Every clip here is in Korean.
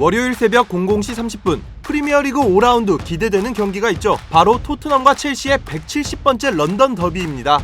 월요일 새벽 00시 30분 프리미어리그 5라운드 기대되는 경기가 있죠. 바로 토트넘과 첼시의 170번째 런던 더비입니다.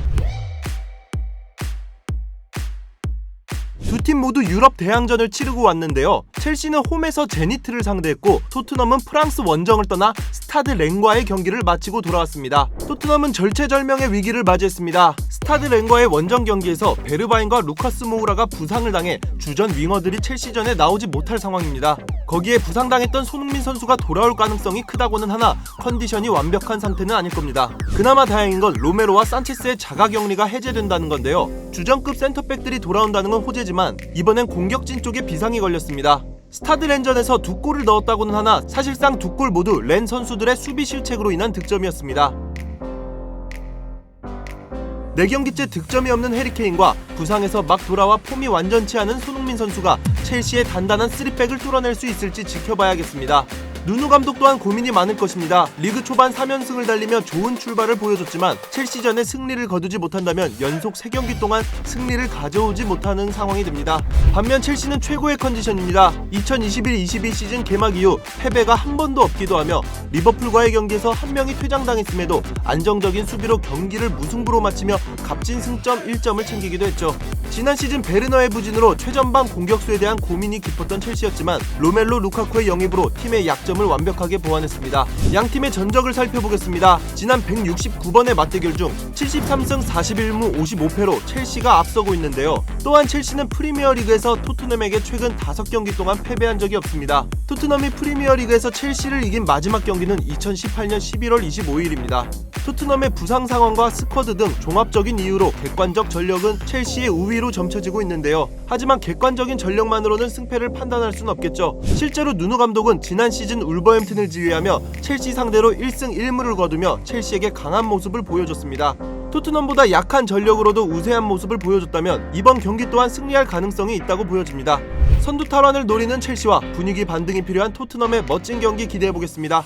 두 팀 모두 유럽 대항전을 치르고 왔는데요. 첼시는 홈에서 제니트를 상대했고 토트넘은 프랑스 원정을 떠나 스타드 랭과의 경기를 마치고 돌아왔습니다. 토트넘은 절체절명의 위기를 맞이했습니다. 스타드 랭과의 원정 경기에서 베르바인과 루카스 모우라가 부상을 당해 주전 윙어들이 첼시전에 나오지 못할 상황입니다. 거기에 부상당했던 손흥민 선수가 돌아올 가능성이 크다고는 하나 컨디션이 완벽한 상태는 아닐 겁니다. 그나마 다행인 건 로메로와 산체스의 자가 격리가 해제된다는 건데요. 주전급 센터백들이 돌아온다는 건 호재지만 이번엔 공격진 쪽에 비상이 걸렸습니다. 스타드 랜전에서 두 골을 넣었다고는 하나 사실상 두 골 모두 렌 선수들의 수비 실책으로 인한 득점이었습니다. 4경기째 득점이 없는 해리케인과 부상에서 막 돌아와 폼이 완전치 않은 손흥민 선수가 첼시의 단단한 3백을 뚫어낼 수 있을지 지켜봐야겠습니다. 누누 감독 또한 고민이 많을 것입니다. 리그 초반 3연승을 달리며 좋은 출발을 보여줬지만 첼시전에 승리를 거두지 못한다면 연속 3경기 동안 승리를 가져오지 못하는 상황이 됩니다. 반면 첼시는 최고의 컨디션입니다. 2021-22 시즌 개막 이후 패배가 한 번도 없기도 하며 리버풀과의 경기에서 한 명이 퇴장당했음에도 안정적인 수비로 경기를 무승부로 마치며 값진 승점 1점을 챙기기도 했죠. 지난 시즌 베르너의 부진으로 최전방 공격수에 대한 고민이 깊었던 첼시였지만 로멜로 루카쿠의 영입으로 팀의 약점 을 완벽하게 보완했습니다. 양 팀의 전적을 살펴보겠습니다. 지난 169번의 맞대결 중 73승 41무 55패로 첼시가 앞서고 있는데요. 또한 첼시는 프리미어리그에서 토트넘에게 최근 5경기 동안 패배한 적이 없습니다. 토트넘이 프리미어리그에서 첼시를 이긴 마지막 경기는 2018년 11월 25일입니다. 토트넘의 부상 상황과 스쿼드 등 종합적인 이유로 객관적 전력은 첼시의 우위로 점쳐지고 있는데요. 하지만 객관적인 전력만으로는 승패를 판단할 수는 없겠죠. 실제로 누누 감독은 지난 시즌 울버햄튼을 지휘하며 첼시 상대로 1승 1무를 거두며 첼시에게 강한 모습을 보여줬습니다. 토트넘보다 약한 전력으로도 우세한 모습을 보여줬다면 이번 경기 또한 승리할 가능성이 있다고 보여집니다. 선두 탈환을 노리는 첼시와 분위기 반등이 필요한 토트넘의 멋진 경기 기대해 보겠습니다.